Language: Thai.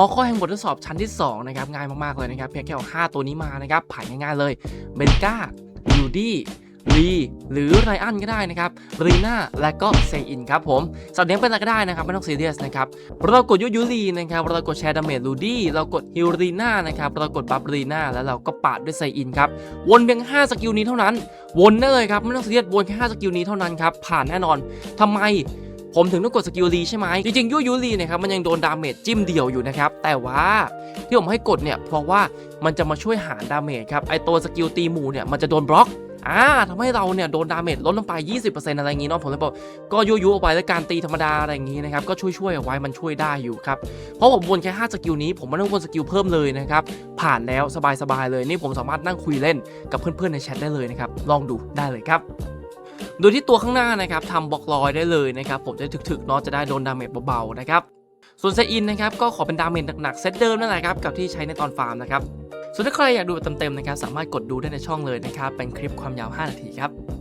หัวข้อแห่งบททดสอบชั้นที่2นะครับง่ายมากๆเลยนะครับเพียงแค่เอา5ตัวนี้มานะครับผ่านง่ายๆเลยเบนก้ายูดี้ลีหรือไรอันก็ได้นะครับรีน่าและก็เซอินครับผมสัตว์เลี้ยงเป็นอะไรก็ได้นะครับ ไม่ต้องซีเรียสนะครับ เรากดยูยูลีนะครับ เรากดแชร์ดาเมจลูดี้เรากดฮิลรีน่านะครับ เรากดบัฟรีน่าแล้วเราก็ปาดด้วยเซอินครับ วนเพียง 5 สกิลนี้เท่านั้น วนได้เลยครับ ไม่ต้องซีเรียสวนแค่5สกิลนี้เท่านั้นครับ ผ่านแน่นอนทำไม ผมถึงต้องกดสกิลรีใช่ไหมจริงๆยูยูรีเนะครับมันยังโดนดาเมจจิ้มเดียวอยู่นะครับแต่ว่าที่ผมให้กดเนี่ยเพราะว่ามันจะมาช่วยหารดาเมจครับไอตัวสกิลตีหมู่เนี่ยมันจะโดนบล็อกอ่าทำให้เราเนี่ยโดนดาเมจลดลงไป 20%อะไรอย่างงี้เนาะผมเลยบอกก็ยุยุเอาไว้แล้วการตีธรรมดาอะไรอย่างงี้นะครับก็ช่วยช่วยๆเอาไว้มันช่วยได้อยู่ครับ เพราะผมวนแค่5สกิลนี้ผมไม่ต้องวนสกิลเพิ่มเลยนะครับ ผ่านแล้วสบายๆเลยนี่ผมสามารถนั่งคุยเล่นกับเพื่อนๆในแชทได้เลยนะครับ ลองดูได้เลยครับ โดยที่ตัวข้างหน้านะครับทำบล็อกลอยได้เลยนะครับผมจะถึกๆเนาะจะได้โดนดาเมจเบาๆนะครับส่วนเซอินนะครับก็ขอเป็นดาเมจหนักๆเซตเดิมนั่นแหละครับกับที่ใช้ในตอนฟาร์มนะครับส่วนถ้าใครอยากดูแบบเต็มๆนะครับสามารถกดดูได้ในช่องเลยนะครับเป็นคลิปความยาว 5 นาทีครับ